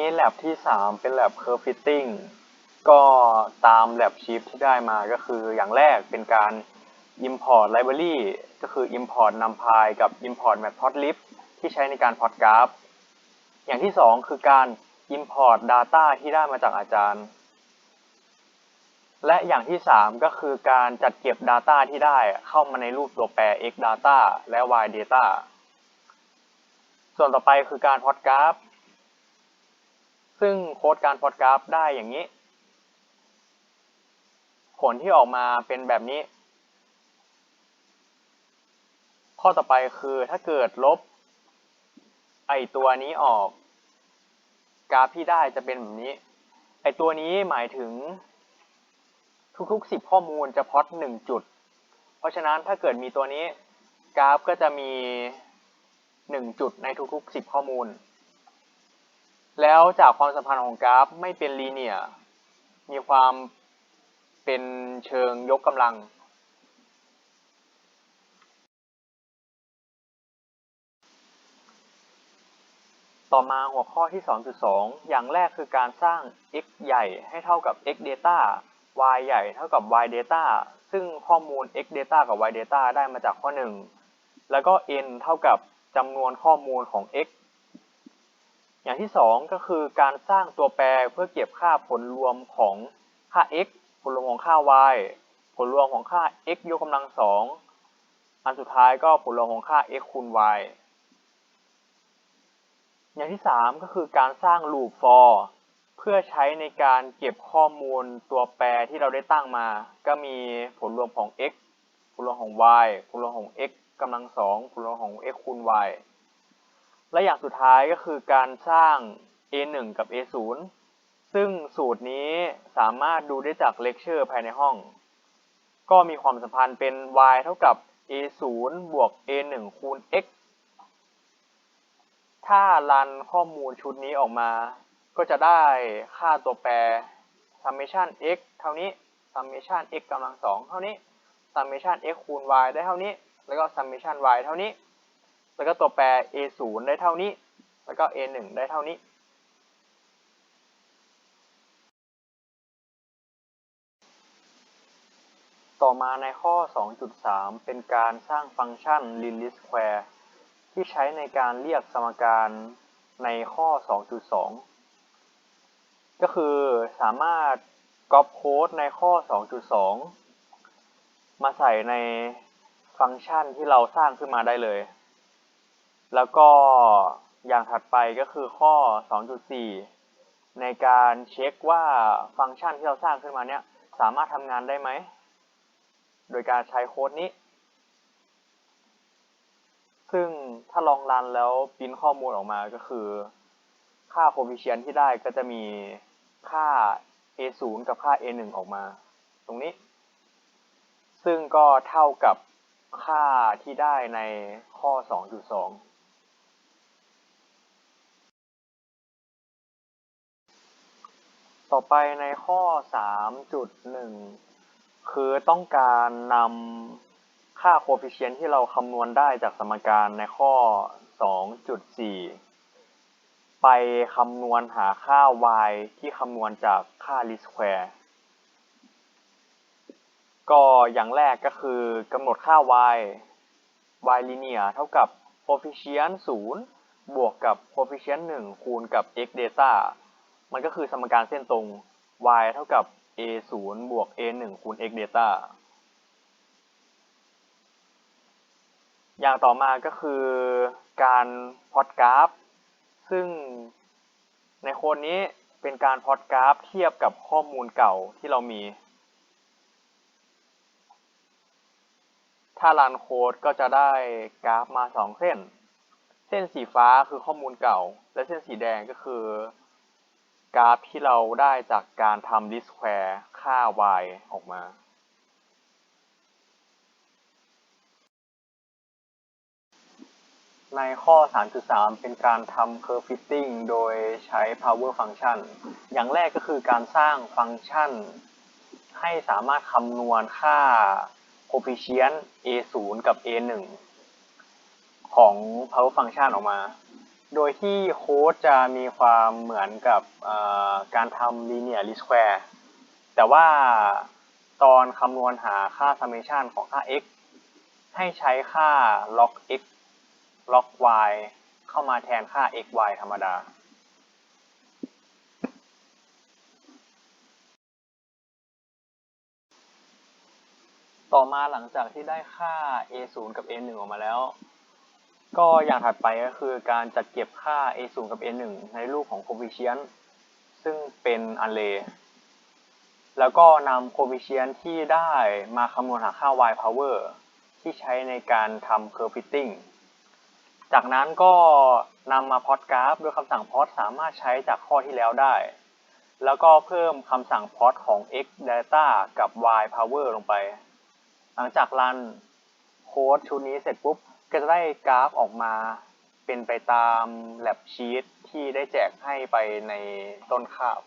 นี้แ a บที่ 3 เป็น lab curve fitting ก็ตาม lab sheet ที่ได้มาก็คืออย่างแรกเป็นการ import library ก็คือ import numpy กับ import matplotlib ที่ใช้ในการพอดกราฟ อย่างที่ 2 คือการ import data ที่ได้มาจากอาจารย์ และอย่างที่ 3 ก็คือการจัดเก็บ data ที่ได้เข้ามาในรูปตัวแปร x data และ y data ส่วนต่อไปคือการพอดกราฟ ซึ่งโค้ดการพอดกราฟได้อย่างนี้ ผลที่ออกมาเป็นแบบนี้ ข้อต่อไปคือถ้าเกิดลบ ไอตัวนี้ออก กราฟที่ได้จะเป็นแบบนี้ ไอตัวนี้หมายถึงทุกๆ 10 ข้อมูลจะพอด1จุด เพราะฉะนั้นถ้าเกิดมีตัวนี้กราฟก็จะมี 1 จุดในทุกๆ 10 ข้อมูล แล้วจากความสัมพันธ์ของกราฟไม่เป็นลีเนียมีความเป็นเชิงยกกำลัง ต่อมาหัวข้อที่ 2.2 อย่างแรกคือการสร้าง x ใหญ่ให้เท่ากับ x data y ใหญ่เท่ากับ y data ซึ่งข้อมูล x data กับ y data ได้มาจากข้อ 1 แล้วก็ n เท่ากับจำนวนข้อมูลของ x อย่างที่ 2 ก็คือการสร้างตัวแปรเพื่อเก็บค่าผลรวมของค่า x ผลรวมของค่า y ผลรวมของค่า x ยกกำลังสองอันสุดท้ายก็ผลรวมของค่า x คูณ y อย่างที่ 3 ก็คือการสร้าง loop for เพื่อใช้ในการเก็บข้อมูลตัวแปรที่เราได้ตั้งมา ก็มีผลรวมของ x ผลรวมของ y ผลรวมของ x กำลังสองผลรวมของ x คูณ y และอย่างสุดท้ายก็คือการสร้าง a1 กับ a0 ซึ่งสูตรนี้สามารถดูได้จากเลคเชอร์ภายในห้อง ก็มีความสัมพันธ์เป็น y เท่ากับ a0 บวก a1 คูณ x ถ้ารันข้อมูลชุดนี้ออกมา ก็จะได้ค่าตัวแปร summation x เท่านี้ summation x กำลังสองเท่านี้ summation x คูณ y ได้เท่านี้ แล้วก็ summation y เท่านี้ แล้วก็ตัวแปร a0 ได้เท่านี้ แล้วก็ a1 ได้เท่านี้ ต่อมาในข้อ 2.3 เป็นการสร้างฟังก์ชัน release square ที่ใช้ในการเรียกสมการในข้อ 2.2 ก็คือสามารถก๊อปโค้ดในข้อ 2.2 มาใส่ในฟังก์ชันที่เราสร้างขึ้นมาได้เลย แล้วก็อย่างถัดไปก็คือข้อ 2.4 ในการเช็คว่าฟังก์ชันที่เราสร้างขึ้นมาเนี้ยสามารถทำงานได้ไหม โดยการใช้โค้ดนี้ ซึ่งถ้าลองรันแล้วพิมพ์ข้อมูลออกมาก็คือ ค่าโคฟิเชียนที่ได้ก็จะมีค่า a0 กับค่า a1 ออกมา ตรงนี้ ซึ่งก็เท่ากับค่าที่ได้ในข้อ 2.2 ต่อไปในข้อ 3.1 คือต้องการนำค่าโคฟิเชียนที่เราคำนวณได้จากสมการในข้อ 2.4 ไปคำนวณหาค่า y ที่คำนวณจากค่า least square ก็อย่างแรกก็คือกำหนดค่า y y linear เท่ากับ coefficient 0 บวกกับ coefficient 1 คูณกับ x data มันก็คือสมการเส้นตรง y เท่ากับ a 0บวก a 1คูณ x data อย่างต่อมาก็คือการพอดกราฟ ซึ่งในโค้ดนี้เป็นการพอดกราฟเทียบกับข้อมูลเก่าที่เรามี ถ้ารันโค้ดก็จะได้กราฟมา 2 เส้น เส้นสีฟ้าคือข้อมูลเก่า และเส้นสีแดงก็คือ กราฟที่เราได้จากการทำ list square ค่า y ออกมา ในข้อ 3.3 เป็นการทำ curve fitting โดยใช้ power function อย่างแรกก็คือการสร้างฟังก์ชัน ให้สามารถคำนวณค่า coefficient a0 กับ a1 ของ power function ออกมา โดยที่โค้ดจะมีความเหมือนกับการทำ linear least square แต่ว่าตอนคำนวณหาค่า summation ของค่า x ให้ใช้ค่า log x log y เข้ามาแทนค่า x y ธรรมดา ต่อมาหลังจากที่ได้ค่า a 0กับ a 1ออกมาแล้ว ก็อย่างถัดไปก็คือการจัดเก็บค่า a 0 กับ a 1 ในรูปของ coefficient ซึ่งเป็น array แล้วก็นำ coefficient ที่ได้มาคำนวณหาค่า y power ที่ใช้ในการทำ curve fitting จากนั้นก็นำมาพอดกราฟโดยคำสั่งพอดสามารถใช้จากข้อที่แล้วได้ แล้วก็เพิ่มคำสั่งพอดของ x data กับ y power ลงไป หลังจากรันโค้ดชุดนี้เสร็จปุ๊บ ก็จะได้กราฟออกมาเป็นไปตามแลบชีตที่ได้แจกให้ไปในต้นคาบ